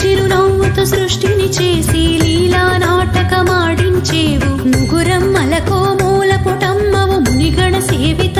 చిరునవ్వుతో సృష్టిని చేసి లీలా నాటకమాడించేవు. ముగురమ్మలకో మూల పుటమ్మవు మునిగణ సేవిత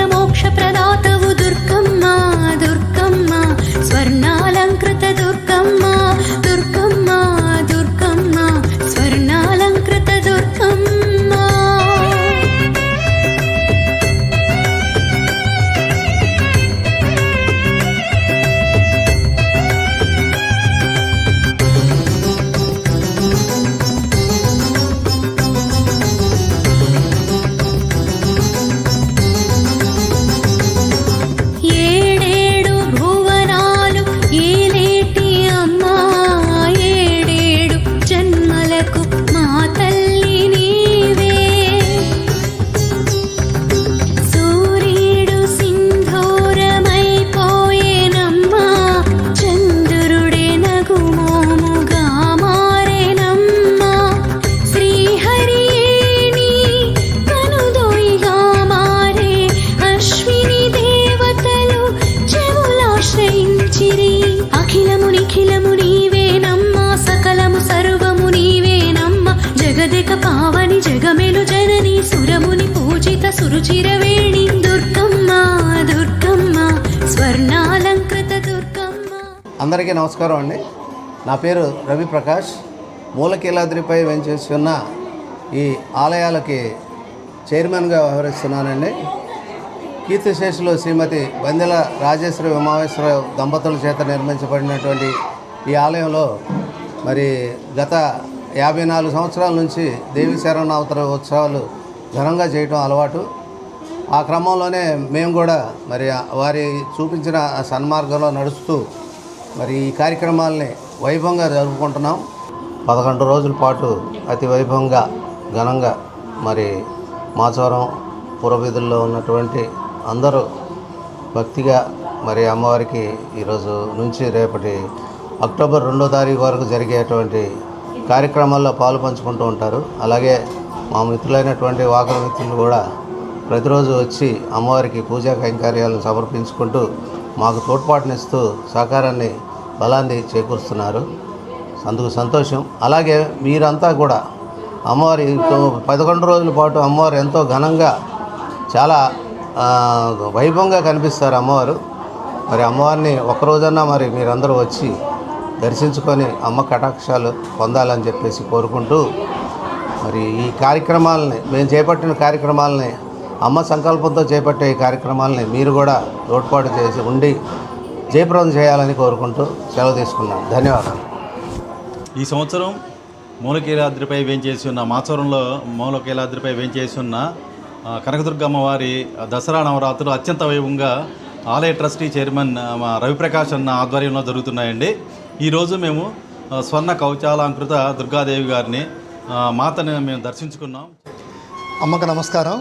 సురుచిరవేణి దుర్గమ్మ దుర్గమ్మ స్వర్ణాలంకృత దుర్గమ్మ. అందరికీ నమస్కారం అండి. నా పేరు రవి ప్రకాష్ మూలకీలాద్రిపై వెంచేసి ఉన్న ఈ ఆలయాలకి చైర్మన్గా వ్యవహరిస్తున్నానండి. కీర్తిశేషులు శ్రీమతి బందెల రాజేశ్వరి ఉమామేశ్వర దంపతుల చేత నిర్మించబడినటువంటి ఈ ఆలయంలో మరి గత యాభై నాలుగు సంవత్సరాల నుంచి దేవి శరణావతర ఉత్సవాలు ఘనంగా చేయటం అలవాటు. ఆ క్రమంలోనే మేము కూడా మరి వారి చూపించిన సన్మార్గంలో నడుస్తూ మరి ఈ కార్యక్రమాల్ని వైభవంగా జరుపుకుంటున్నాం. పదకొండు రోజుల పాటు అతి వైభవంగా ఘనంగా మరి మాచవరం పురవీధుల్లో ఉన్నటువంటి అందరూ భక్తిగా మరి అమ్మవారికి ఈరోజు నుంచి రేపటి అక్టోబర్ రెండో తారీఖు వరకు జరిగేటువంటి కార్యక్రమాల్లో పాలు పంచుకుంటూ ఉంటారు. అలాగే మా మిత్రులైనటువంటి వాకర మిత్రులు కూడా ప్రతిరోజు వచ్చి అమ్మవారికి పూజా కైంకర్యాలను సమర్పించుకుంటూ మాకు తోడ్పాటునిస్తూ సహకారాన్ని బలాన్ని చేకూరుస్తున్నారు. అందుకు సంతోషం. అలాగే మీరంతా కూడా అమ్మవారి పదకొండు రోజుల పాటు అమ్మవారు ఎంతో ఘనంగా చాలా వైభవంగా కనిపిస్తారు అమ్మవారు. మరి అమ్మవారిని ఒక్కరోజన్నా మరి మీరందరూ వచ్చి దర్శించుకొని అమ్మ కటాక్షాలు పొందాలని చెప్పేసి కోరుకుంటూ మరి ఈ కార్యక్రమాలని మేము చేపట్టిన కార్యక్రమాలని అమ్మ సంకల్పంతో చేపట్టే ఈ కార్యక్రమాలని మీరు కూడా తోడ్పాటు చేసి ఉండి జయప్రదం చేయాలని కోరుకుంటూ సెలవు తీసుకున్నాను ధన్యవాదాలు. ఈ సంవత్సరం మూలకీలాద్రిపై వేంచేసి ఉన్న మాచవరంలో మూలకీలాద్రిపై వేంచేసి ఉన్న ఆ, కనకదుర్గమ్మ వారి దసరా నవరాత్రులు అత్యంత వైభవంగా ఆలయ ట్రస్టీ చైర్మన్ మా రవిప్రకాష్ అన్న ఆధ్వర్యంలో జరుగుతున్నాయండి. ఈరోజు మేము స్వర్ణ కవచాలంకృత దుర్గాదేవి గారిని మాతని మేము దర్శించుకున్నాం. అమ్మకు నమస్కారం.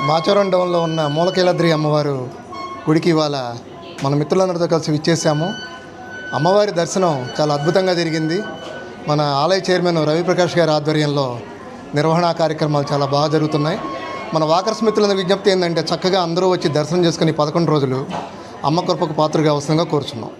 మాచవరం డౌన్లో ఉన్న మూలకేలాద్రి అమ్మవారు గుడికి ఇవాళ మన మిత్రులందరితో కలిసి విచ్చేసాము అమ్మవారి దర్శనం చాలా అద్భుతంగా జరిగింది. మన ఆలయ చైర్మన్ రవిప్రకాష్ గారి ఆధ్వర్యంలో నిర్వహణ కార్యక్రమాలు చాలా బాగా జరుగుతున్నాయి. మన వాకర్స్ మిత్రుల విజ్ఞప్తి ఏంటంటే చక్కగా అందరూ వచ్చి దర్శనం చేసుకుని పదకొండు రోజులు అమ్మ కృపకు పాత్రగా అవసరంగా కోరుచున్నాం.